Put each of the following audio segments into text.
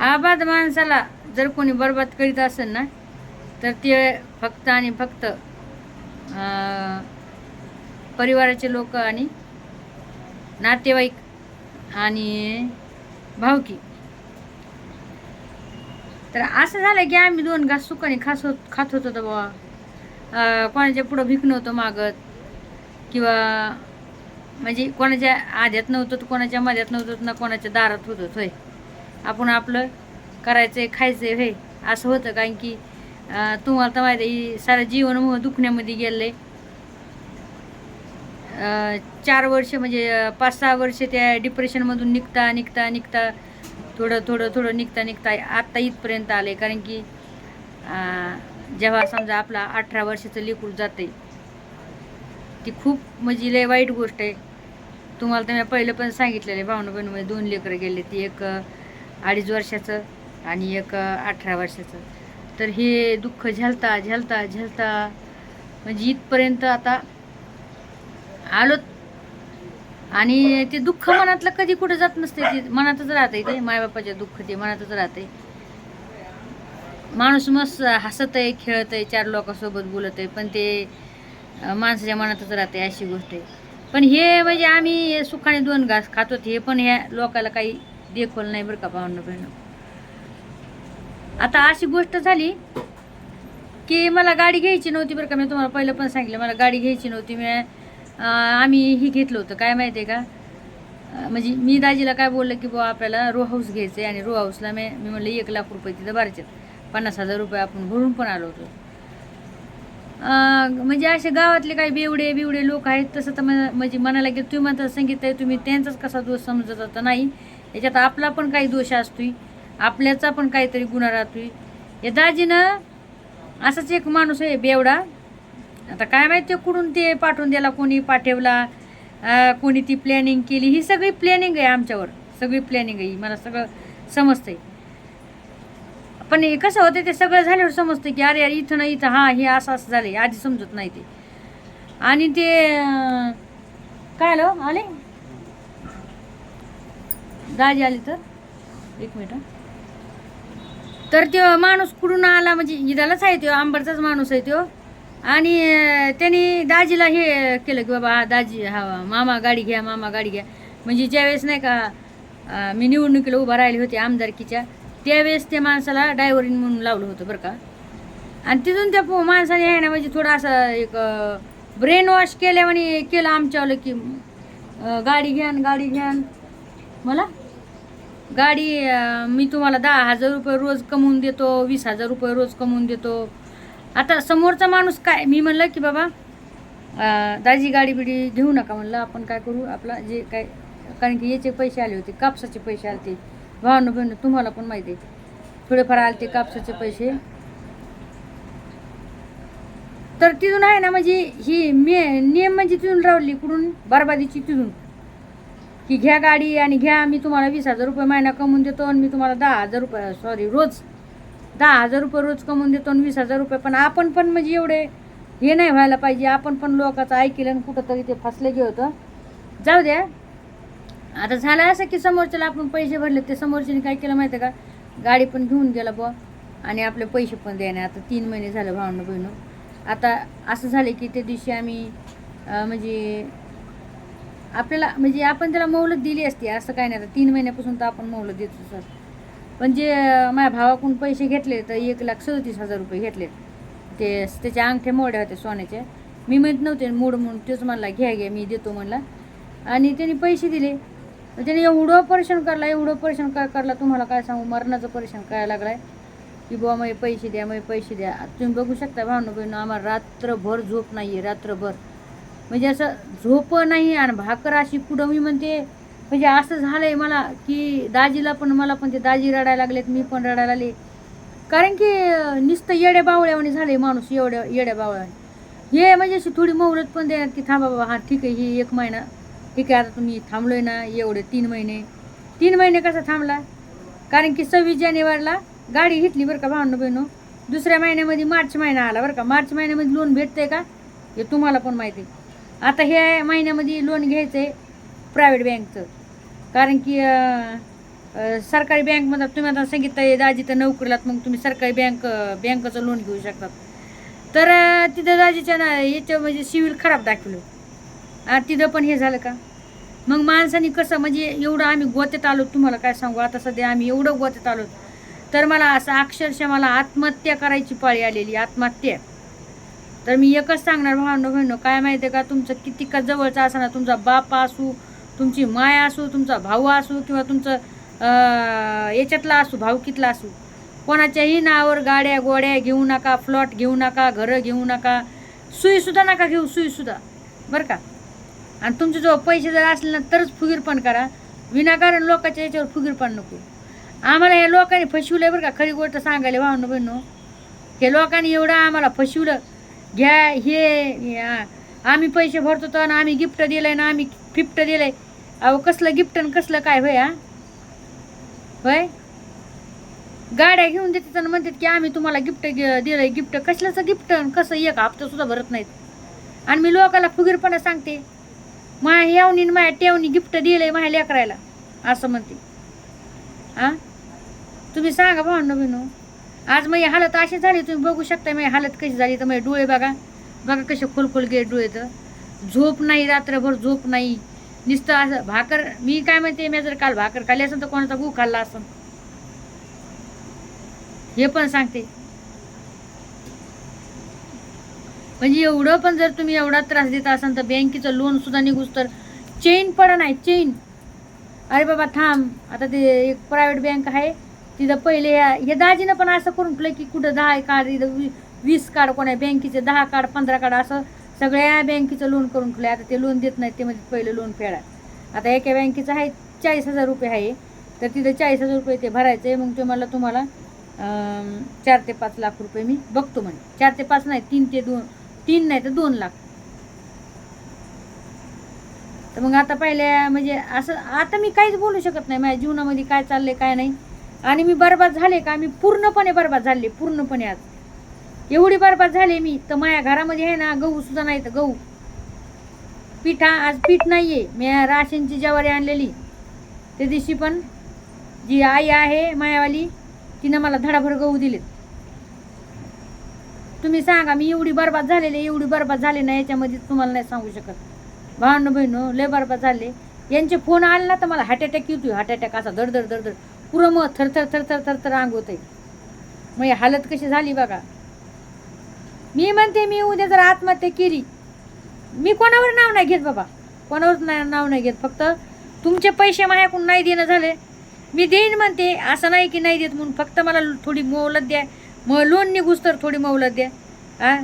आबाद माणसाला जर कोणी बरबाद करीत असेल ना तर ते फक्त आणि फक्त परिवाराचे लोक आणि नातेवाईक आणि भावकी. तर असं झालं की आम्ही दोन घास सुखाने खास होत खात होतो तर बाबा कोणाच्या पुढं भीक नव्हतं मागत किंवा म्हणजे कोणाच्या आध्यात नव्हतं तर कोणाच्या मध्यात नव्हतं ना कोणाच्या दारात होत होय. आपण आपलं करायचं खायचं हे असं होतं. कारण की तुम्हाला तर माहिती सारं जीवन दुखण्यामध्ये गेले चार वर्ष म्हणजे पाच सहा वर्ष त्या डिप्रेशनमधून निघता निघता निघता थोडं थोडं थोडं निघता निघता आत्ता इथपर्यंत आले कारण की जेव्हा समजा आपला अठरा वर्षाचं लेकूर जाते ती खूप म्हणजे लय वाईट गोष्ट आहे. तुम्हाला तर मी पहिलं पण सांगितलेलं आहे भावना बहिणीमध्ये दोन लेकरं गेले ती एक अडीच वर्षाचं आणि एक अठरा वर्षाचं. तर हे दुःख झेलता झेलता झेलता म्हणजे इथपर्यंत आता आलोत. आणि ते दुःख मनातलं कधी कुठं जात नसते ते मनातच राहते ते. मायबापाचे दुःख ते मनातच राहते माणूस मस्त हसत आहे खेळत आहे चार लोकांसोबत बोलत आहे पण ते माणसाच्या मनातच राहते अशी गोष्ट आहे. पण हे म्हणजे आम्ही सुखाने दोन घास खातो हे पण ह्या लोकाला काही देखोल नाही बरं का पाहुणं बहिण. आता अशी गोष्ट झाली की मला गाडी घ्यायची नव्हती बरं का. मी तुम्हाला पहिलं पण सांगितलं मला गाडी घ्यायची नव्हती. मी आम्ही ही घेतलं होतं. काय माहिती आहे का म्हणजे मी दाजीला काय बोललं की बुवा आपल्याला रो हाऊस घ्यायचं आहे आणि रो हाऊसला मी मी म्हणलं एक लाख रुपये तिथं भरायचे पन्नास हजार रुपये आपण भरून पण आलो होतो. म्हणजे असे गावातले काही बेवडे बिवडे लोक आहेत. तसं तर म- म्हणजे मनाला की तुम्ही म्हणता संगीत आहे तुम्ही त्यांचाच कसा दोष समजत होता? नाही. याच्यात आपला पण काही दोष असतोय आपल्याचा पण काहीतरी गुन्हा राहतोय. या दाजीनं असाच एक माणूस आहे बेवडा. आता काय माहिती कुठून ते पाठवून द्याला कोणी पाठवला कोणी ती प्लॅनिंग केली. ही सगळी प्लॅनिंग आहे आमच्यावर. सगळी प्लॅनिंग आहे. ही. मला सगळं समजतंय. पण हे कसं होतं ते सगळं झाल्यावर समजतं की अरे अरे इथं ना इथं हां हे असं असं झालं आधी समजत नाही ते. आणि ते काय आलं? आले? दाजी आली तर? एक मिनिट तर तो माणूस कुठून आला? म्हणजे इदालाच आहे तो आंबरचाच माणूस आहे तो आणि त्यांनी दाजीला हे केलं की बाबा हा दाजी हा मामा गाडी घ्या मामा गाडी घ्या. म्हणजे ज्यावेळेस नाही का मी निवडणुकीला उभा राहिली होती आमदारकीच्या त्यावेळेस त्या माणसाला डायव्हरिंग म्हणून लावलं होतं बरं का. आणि तिथून त्या पो- माणसाने आहे ना म्हणजे थोडा असा एक ब्रेन वॉश केल्या म्हणे केलं आमच्यावालं की गाडी घ्या गाडी घ्यान. मला? गाडी मी तुम्हाला दहा हजार रुपये रोज कमवून देतो वीस हजार रुपये रोज कमवून देतो. आता समोरचा माणूस काय मी म्हणलं की बाबा दाजी गाडी बिडी घेऊ नका म्हणलं आपण काय करू आपला जे काय कारण की याचे पैसे आले होते कापसाचे पैसे आले ते भावनं बहिणं तुम्हाला पण माहिती आहे. थोडेफार आले ते कापसाचे पैसे. तर तिथून आहे ना म्हणजे ही मे नियम म्हणजे तिथून रावली कुठून? बरबादीची तिथून. की घ्या गाडी आणि घ्या मी तुम्हाला वीस हजार रुपये महिना कमवून देतो आणि मी तुम्हाला दहा हजार रुपये सॉरी रोज. दहा हजार रुपये रोज कमवून देतो आणि वीस हजार रुपये. पण आपण पण म्हणजे एवढे हे नाही व्हायला पाहिजे. आपण पण लोकांचं ऐकलं आणि कुठंतरी ते फसले गे होतं. जाऊ द्या. आता झालं असं की समोरच्याला आपण पैसे भरले ते समोरच्याने काय केलं माहिती आहे का? गाडी पण घेऊन गेला बुवा. आणि आपले पैसे पण द्याने आता तीन महिने झाले भावनं बहिणं. आता असं झालं की त्या दिवशी आम्ही म्हणजे आपल्याला म्हणजे आपण त्याला मौलत दिली असती असं काय नाही. आता तीन महिन्यापासून तर आपण मौलत देतो सर. पण जे माझ्या भावाकडून पैसे घेतले तर एक लाख सदतीस हजार रुपये घेतले. ते त्याच्या अंगठ्या मोड्या होत्या सोन्याच्या मी म्हणत नव्हते मूड म्हणून तेच म्हणला घ्या घ्या मी देतो म्हणला. आणि त्यांनी पैसे दिले. त्याने एवढं ऑपरेशन करला एवढं परेशान काय करला तुम्हाला काय सांगू? मरणाचं परेशान करायला लागलाय. की बुवा मग पैसे द्या मग पैसे द्या. तुम्ही बघू शकता भावनं बहिणं आम्हाला रात्रभर झोप नाही आहे रात्रभर. म्हणजे असं झोप नाही आणि भाकर अशी पुढं मी म्हणते म्हणजे असं झालं आहे मला की दाजीला पण मला पण ते दाजी रडायला लागलेत मी पण रडायला लागले. कारण की नुसतं येड्या बावळ्यावानी आहे माणूस एवढ्या येड्या बावळ्याने हे म्हणजे अशी थोडी मोहलत पण देणार की थांबा बाबा हा ठीक आहे ही एक महिना. ठीक आहे आता तुम्ही थांबलोय ना एवढे तीन महिने. तीन महिने कसा थांबला? कारण की सव्वीस जानेवारीला गाडी घेतली बरं का भावनं बहिणू दुसऱ्या महिन्यामध्ये मार्च महिना आला बरं का? मार्च महिन्यामध्ये लोन भेटतंय का? हे तुम्हाला पण माहिती आहे. आता ह्या महिन्यामध्ये लोन घ्यायचं आहे प्रायव्हेट बँकचं कारण की सरकारी बँकमध्ये तुम्ही आता सांगितलं दाजी तर नोकरीलात मग तुम्ही सरकारी बँक बँकेचं लोन घेऊ शकतात. तर तिथं दाजीच्या ना याचं म्हणजे सिव्हिल खराब दाखवलं. तिथं पण हे झालं का? मग माणसाने कसं म्हणजे एवढं आम्ही गोत्यात आलो तुम्हाला काय सांगू? आता सध्या आम्ही एवढं गोत्यात आलो. तर मला असं अक्षरशः मला आत्महत्या करायची पाळी आलेली आत्महत्या. तर मी एकच सांगणार भावनो बहिणो काय माहिती आहे का? तुमचं किती का जवळचा असणार तुमचा बाप असू तुमची माय असू तुमचा भाऊ असू किंवा तुमचं याच्यातला असू भाऊकीतला असू कोणाच्याही नावावर गाड्या गोड्या घेऊ नका फ्लॉट घेऊ नका घरं घेऊ नका सुईसुद्धा नका घेऊ सुईसुद्धा बरं का? आणि तुमचे जो पैसे जर असले ना तरच फुगीरपण करा. विनाकारण लोकांच्या याच्यावर फुगीरपण नको. आम्हाला या लोकांनी फसवलं बरं का? खरी गोष्ट सांगायला भावनो बहिणो हे लोकांनी एवढं आम्हाला फसवलं घ्या हे आम्ही पैसे भरतो तर आणि आम्ही गिफ्ट दिलंय ना आम्ही फिफ्ट दिलंय. अहो कसलं गिफ्ट आणि कसलं काय होय हा? होय? गाड्या घेऊन देतात आणि म्हणतात की आम्ही तुम्हाला गिफ्ट दिलंय गिफ्ट कसल्याचं गिफ्ट कसं एक हप्ता सुद्धा भरत नाहीत. आणि मी लोकाला फुगीरपणा सांगते माया येवनी माया टेवनी गिफ्ट दिलंय माझ्या लेकरायला असं म्हणते. आ? तुम्ही सांगा भाऊ बिनो. आज माझी हालत अशी झाली तुम्ही बघू शकता माझी हालत कशी झाली. तर माझे डोळे बघा बघा कसे खोलखोल गे डोळे तर. झोप नाही रात्रभर झोप नाही. नुसतं असं भाकर मी काय म्हणते मी जर काल भाकर खाल्ली असेल तर कोणाचा गू खाल्ला असेल? हे पण सांगते. म्हणजे एवढं पण जर तुम्ही एवढा त्रास देत असाल तर बँकेचं लोन सुद्धा निघूस तर चेन पडा नाही चेन अरे बाबा थांब. आता ते एक प्रायव्हेट बँक आहे. तिथं पहिले हे दाजीनं पण असं करून ठेवलं की कुठं दहा कार्ड इथं वी- वीस कार्ड कोणा बँकेचे दहा कार्ड पंधरा कार्ड असं सगळ्या बँकेचं लोन करून ठेवलं आता ते लोन देत नाही ते म्हणजे पहिलं लोन फेडा आता एका बँकेचं आहे चाळीस हजार रुपये आहे. तर तिथं चाळीस हजार रुपये ते भरायचं आहे मग ते मला तुम्हाला चार ते पाच लाख रुपये मी बघतो म्हणे. चार ते पाच नाही तीन ते दोन तीन नाही तर दोन लाख. तर मग आता पहिल्या म्हणजे असं आता मी काहीच बोलू शकत नाही. माझ्या जीवनामध्ये काय चाललंय काय नाही. आणि मी बरबाद झाले का? मी पूर्णपणे बरबाद झाले पूर्णपणे आज. एवढी बरबाद झाले मी तर माझ्या घरामध्ये आहे ना गहू सुद्धा नाही तर गहू. पिठा आज पीठ नाही आहे मी राशनची ज्वारी आणलेली. त्या दिवशी पण जी आई आहे मायावाली तिनं मला धडाभर गहू दिलेत. तुम्ही सांगा मी एवढी बरबाद झालेले एवढी बरबाद झाले ना याच्यामध्ये तुम्हाला नाही सांगू शकत. भावनो बहिणो लय बरबाद झाले. यांचे फोन आले ना तर मला हार्ट अटॅक येतो हार्ट अटॅक असा धडधड धडधड. पुरं मग थरथर थरथर थरथर अंग आहे मग हालत कशी झाली बघा. मी म्हणते मी उद्या जर आत्महत्या केली मी कोणावर नाव नाही घेत बाबा. कोणावर नाही नाव नाही घेत. फक्त तुमचे पैसे माझ्याकडून नाही देणं झाले. मी देईन म्हणते असं नाही की नाही देत म्हणून. फक्त मला थोडी मोवलत द्या. मग लोन निघूस तर थोडी मोवलत द्या. आ?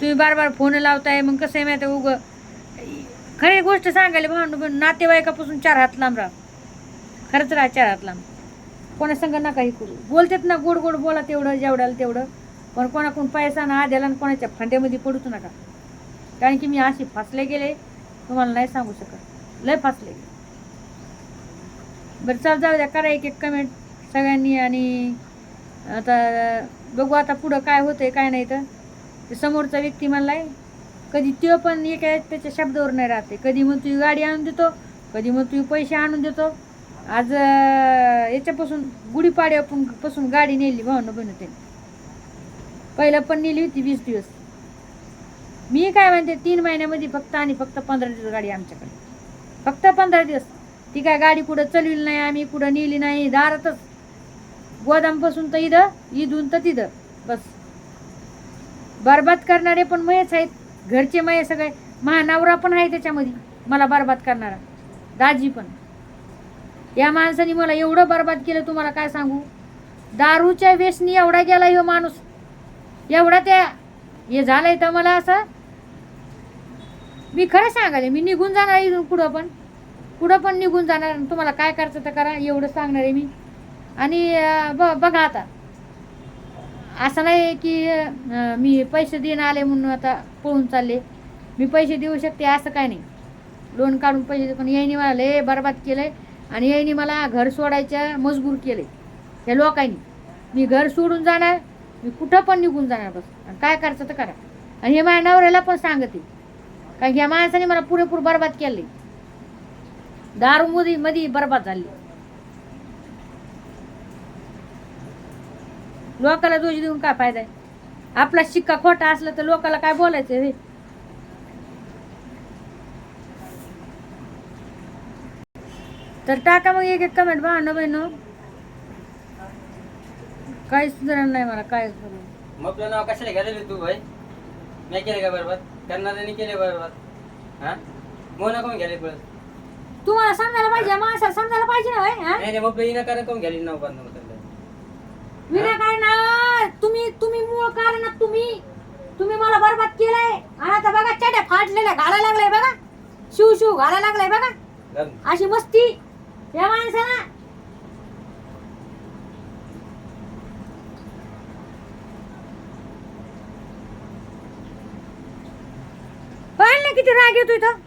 तुम्ही बार बार फोन लावताय मग कसं आहे माहिती उगं? खरी गोष्ट सांगायला भाऊ पण नातेवाईकापासून चार हात लांब राहा. खरंच राहा चार कोणा संग नका हे करू. बोलतात ना गोड गोड बोला तेवढं जेवढ्याला तेवढं. पण कोणाकडून पैसा ना आद्याला आणि कोणाच्या फांद्यामध्ये पडूच नका. कारण की मी अशी फासले गेले तुम्हाला नाही सांगू शकत. लय फासले गेले. बरं चाल जाऊ द्या करा एक एक कमेंट सगळ्यांनी आणि आता बघू आता पुढं काय होतंय काय नाही तर. ते समोरचा व्यक्ती म्हणलाय कधी तो पण एक आहे त्याच्या शब्दावर नाही राहते कधी मग तुझी गाडी आणून देतो कधी मग तुझे पैसे आणून देतो. आज याच्यापासून गुढीपाड्यापासून पासून गाडी नेली भावनं बनवते पहिलं पण नेली होती वीस दिवस. मी काय म्हणते तीन महिन्यामध्ये फक्त आणि फक्त पंधरा दिवस गाडी आमच्याकडे. फक्त पंधरा दिवस. ती काय गाडी कुठं चलविली नाही आम्ही कुठं नेली नाही दारातच. गोदामपासून तर इथं इथून तर तिथं. बस. बरबाद करणारे पण मयच आहेत. घरचे मये सगळे. महानवरा पण आहे त्याच्यामध्ये मला बरबाद करणारा. दाजी पण. या माणसाने मला एवढं बरबाद केलं तुम्हाला काय सांगू? दारूच्या वेसनी एवढा गेला ह्यो माणूस. एवढा त्या हे झालंय तर मला असं मी खरं सांगाले मी निघून जाणार इथून कुठं पण. कुठं पण निघून जाणार तुम्हाला काय करायचं तर करा एवढं सांगणार आहे मी. आणि ब बघा आता. असं नाही की मी पैसे देणं आले म्हणून आता पळून चालले. मी पैसे देऊ शकते असं काय नाही. लोन काढून पैसे दे- पण यायनी मला लय बरबाद आहे आणि यांनी मला घर सोडायच्या मजबूर केले. हे लोकांनी. मी घर सोडून जाणार मी कुठं पण निघून जाणार बस. आणि काय करायचं तर करा. आणि हे माझ्या नवऱ्याला पण सांगते. कारण ह्या माणसाने मला पुरेपूर बर्बाद केले. दारूमध्ये मध्ये बर्बाद झाली. लोकाला दोष देऊन काय फायदा आहे? आपला शिक्का खोटा असला तर लोकाला काय बोलायचं हे? तर टाका मग एक एक कमेंट भांडणं बहिण. काही सुधारण नाही मला काय मग नाव कशाला घ्यायला तू भाई? मी केले का बरोबर? करणाऱ्याने केले बरोबर. हा? मोना कोण घ्यायला पळत तुम्हाला समजायला पाहिजे माणसाला समजायला पाहिजे ना होय, हा? नाही नाही मग आपलं इना कारण कोण घ्यायला नाव बांधणं होतं विनाकारण तुम्ही तुम्ही मूळ कारण तुम्ही तुम्ही मला बरबाद केलंय. आणि आता बघा चट्या फाटलेल्या घालायला लागलाय बघा. शिव शिव घालायला लागलाय बघा. अशी मस्ती. या माणसाला. पाहिलं किती राग येतो इथं